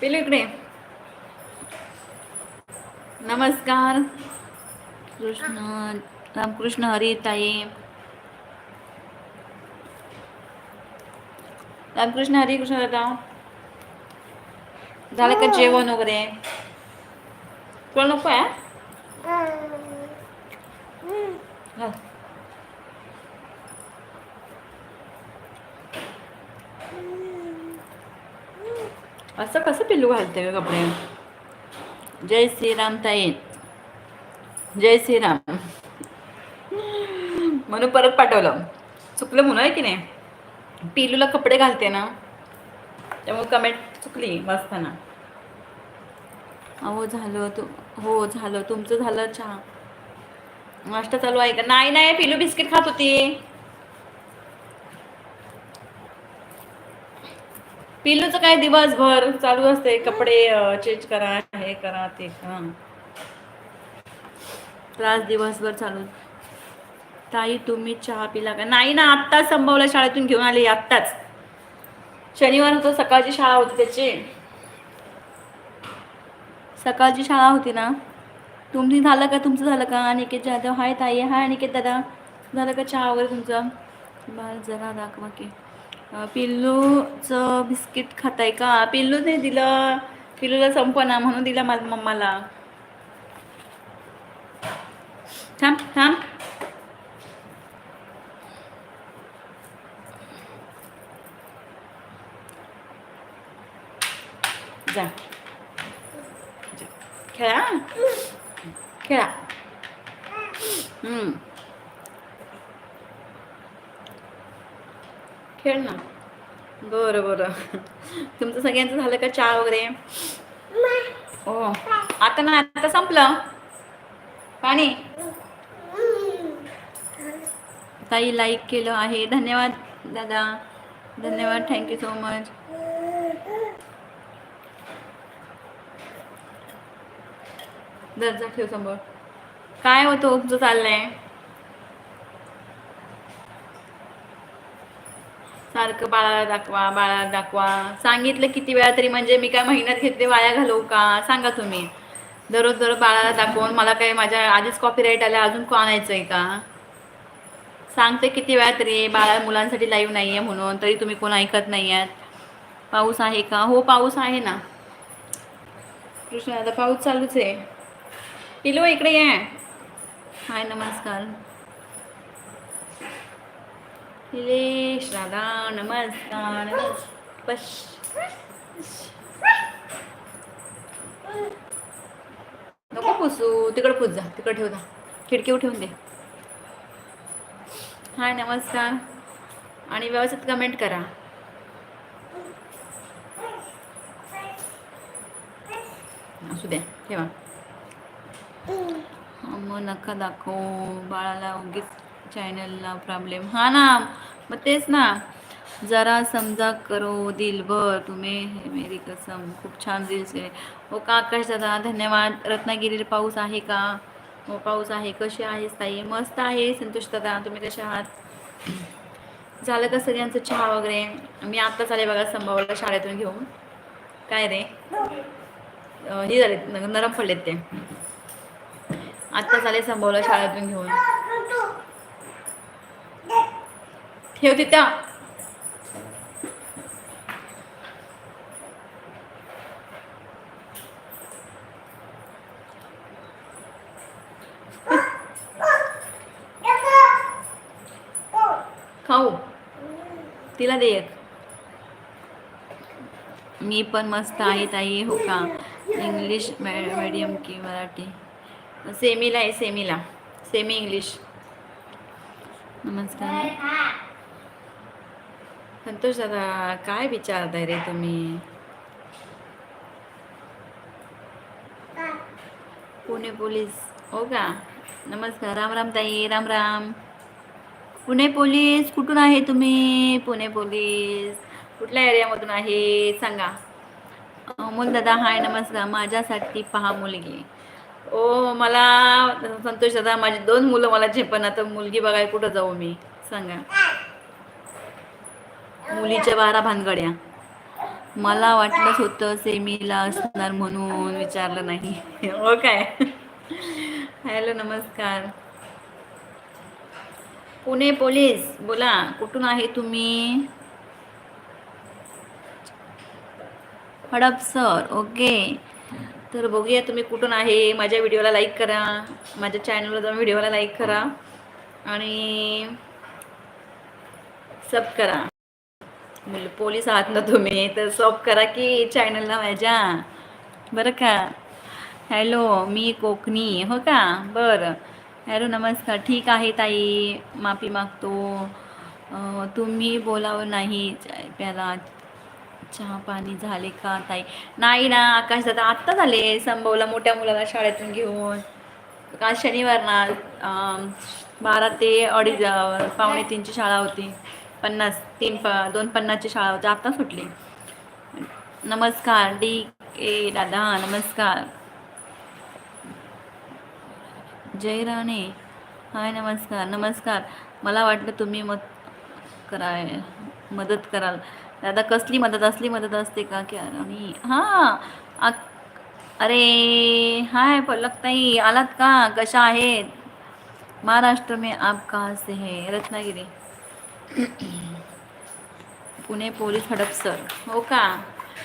पिलू इकडे नमस्कार. कृष्ण रामकृष्ण हरी ताई रामकृष्ण हरी कृष्ण दादा. झालं का जेवण वगैरे? तुला नको आहे असं कसं पिल्लू घालते का कपडे जय श्रीराम ताई जय श्रीराम म्हणून परत पाठवलं चुकलं म्हणून आहे की नाही पिलूला कपडे घालते ना त्यामुळे कमेंट चुकली वाचताना अहो झालं तू हो झालं तुमचं झालं चहा नाश्ता चालू आहे का नाही नाही पिलू बिस्किट खात होती पिलूचं काय दिवसभर चालू असते. कपडे चेंज करा हे करा ते करा. त्रास दिवसभर चालू. ताई तुम्ही चहा पिला का? नाही ना आत्ताच संभवला शाळेतून घेऊन आले आत्ताच. शनिवार होतो सकाळची शाळा होती त्याची. सकाळची शाळा होती ना? तुम्ही झालं का? तुमचं झालं का? अनिकेत जाधव हाय ताई हाय अनिकेत दादा. झालं का चहा वगैरे तुमचं? बाळ जरा दाखवा की. पिल्लूचं बिस्किट खाताय का? पिल्लू नाही दिलं. पिल्लूला संपना म्हणून दिला माझ्या मम्माला. थांब थांब. जा. जा. खेळा. खेळा. हम्म. खेळ ना. बरं बरं. तुमचं सगळ्यांचं झालं का चहा वगैरे? हो आता ना आता संपलं. पाणी? ताई लाईक केलं आहे. धन्यवाद दादा. धन्यवाद थँक्यू सो मच दर्जा ठेव समोर काय होतं तुमचं चाललंय? सारखं बाळाला दाखवा बाळाला दाखवा. सांगितलं किती वेळा तरी म्हणजे मी काय महिन्यात घेतले वाया घालवू का? सांगा तुम्ही. दररोज दररोज बाळाला दाखवून मला काय माझ्या आधीच कॉपीराईट आल्या अजून को आणायचं आहे का? सांगते किती वेळा तरी बाळा मुलांसाठी लाईव्ह नाही आहे म्हणून तरी तुम्ही कोण ऐकत नाही आहात पाऊस आहे का? हो पाऊस आहे ना. कृष्ण आता पाऊस चालूच आहे. पिलो इकडे ये. हाय नमस्कार. निलेश दादा नमस्कार. नमस्- बस नको पुसू तिकडे पुस जा तिकडे ठेव जा. खिडकी ठेवून दे. हाय नमस्कार. आणि व्यवस्थित कमेंट करा. असू द्या ठेवा. मग नका दाखव. बाळाला उगीच चॅनलला प्रॉब्लेम हा ना मग तेच ना. जरा समजा करो दिलभर तुम्ही. हे मेरी कसम खूप छान दिल्स. हो का आकाश दादा धन्यवाद. रत्नागिरीला पाऊस आहे का? हो पाऊस आहे. कशी आहे ताई? मस्त आहे. संतोष दादा तुम्ही कसे आहात? झालं का सगळ्यांचं चहा वगैरे? मी आत्ताच आले बघा संभावला शाळेतून घेऊन. काय रे? हे झाले नरम पडलेत ते. आत्ताच आले संभावला शाळेतून घेऊन. ठेव तिथं खाऊ. तिला दे एक. मी पण मस्त आहे ताई. हो का? इंग्लिश मीडियम की मराठी. सेमीला आहे सेमीला. सेमी इंग्लिश नमस्कार. संतोष दादा काय विचारताय रे तुम्ही? पुणे पोलीस हो का? नमस्कार राम राम ताई राम राम. पुणे पोलीस कुठून आहे तुम्ही? पुणे पोलीस. कुठल्या एरियामधून आहे? सांगा. अमोल दादा हाय नमस्कार. माझ्यासाठी पहा मुलगी. ओ मला संतोष दादा माझी दोन मुलं मला झेपण आता मुलगी बघाय कुठं जाऊ मी? सांगा. मुलीच्या बारा भानगड्या. मला वाटलंच होतं सेमीला असणार म्हणून विचारलं नाही. हो काय? हॅलो नमस्कार. पुणे पोलीस बोला कुठून आहे तुम्ही? हडप सर ओके. तर बघूया तुम्ही कुठून आहे. माझ्या व्हिडिओला लाईक करा. माझ्या चॅनलवर जाऊन व्हिडिओला लाईक करा. आणि सब करा. मुल पोलीस आहात ना तुम्ही? तर सॉप करा की चॅनलला माझ्या. बरं का? हॅलो मी कोकणी. हो का? बरं. हॅलो नमस्कार. ठीक आहे ताई. माफी मागतो. तुम्ही बोलावं नाही. प्याला. चहा पाणी झाले का ताई? नाही ना आकाश दादा आत्ता झाले. संभवला मोठ्या मुलाला शाळेतून घेऊन. काल शनिवार ना बारा ते अडीच पावणे तीनची शाळा होती. पन्नास तीन प दोन पन्नासची शाळा होती आता सुटली. नमस्कार डी ए दादा नमस्कार. जय राणे. हाय नमस्कार नमस्कार. मला वाटलं तुम्ही मत कराय मदत कराल. दादा कसली मदत असली मदत असते का? की आम्ही हां अरे हाय पलकताई आलात का? कशा आहेत? महाराष्ट्र में आप कहाँ से है रत्नागिरी. पुणे पोलीस हडपसर हो का?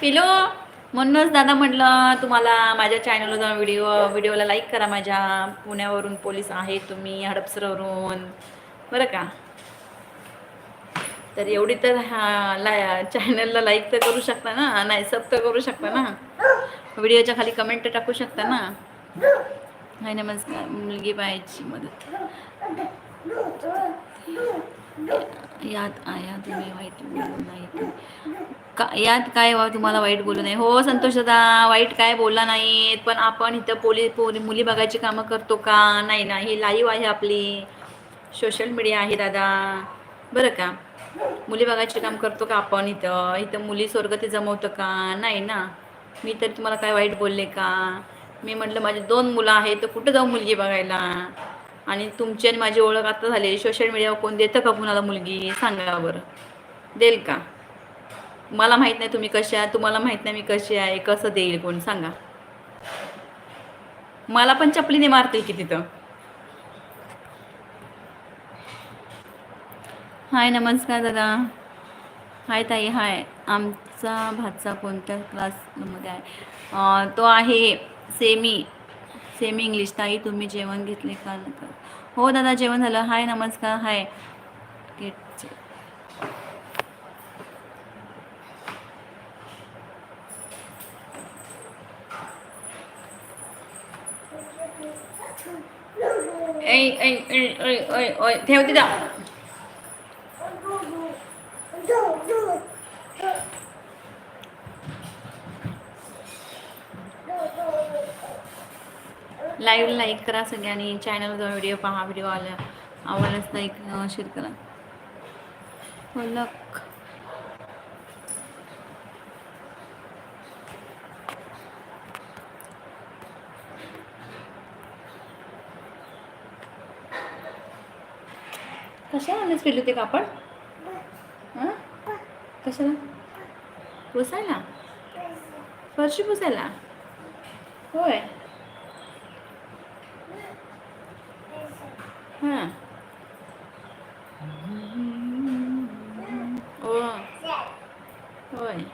पिलो म्हणूनच दादा म्हटलं तुम्हाला माझ्या चॅनलवर जाऊन व्हिडिओ व्हिडिओला लाईक करा माझ्या. पुण्यावरून पोलीस आहे तुम्ही हडपसरवरून बरं का? तर एवढी तर हा ला चॅनलला लाईक तर करू शकता ना? नाही सब तर करू शकता ना? व्हिडिओच्या खाली कमेंट टाकू शकता ना? हाय नमस्कार. मुलगी पाहायची मदत. यात आया तुम्ही वाईट बोलू नाही का यात काय वा तुम्हाला वाईट बोलू नाही हो संतोष दादा वाईट काय बोलला नाहीत पण आपण इथं पोली पोली मुली बघायची कामं करतो का? नाही ना ही लाईव्ह आहे आपली. सोशल मीडिया आहे दादा. बरं का? मुली बघायचे काम करतो का आपण इथं? इथं मुली स्वर्ग ते जमवतं का? नाही ना. मी तर तुम्हाला काय वाईट बोलले का? मी म्हटलं माझे दोन मुलं आहेत तर कुठं जाऊ मुलगी बघायला? आणि तुमची आणि माझी ओळख आता झाली. सोशल मीडियावर कोण देतं का कुणाला मुलगी? सांगा बरं. देईल का? मला माहीत नाही तुम्ही कशा आहे तुम्हाला माहीत नाही मी कशी आहे. कसं देईल कोण? सांगा. मला पण चपलीने मारते की तिथं. हाय नमस्कार दादा. हाय ताई हाय. आमचा भाचा कोणत्या क्लासमध्ये आहे? तो आहे सेमी. Semi English. ताई तुम्ही जेवण घेतले का नका? हो दादा जेवण झालं. हाय नमस्कार. हाय. गेटचे ऐ लाईव्ह लाईक करा सगळ्यांनी. चॅनल जाऊन व्हिडिओ पहा व्हिडिओ आला. आवडल्यास लाईक शेअर करा. फलक कशा आलेच फिरले ते कापड? हां कशाला? पुसायला? फरशी पुसायला? होय. हां ओ होय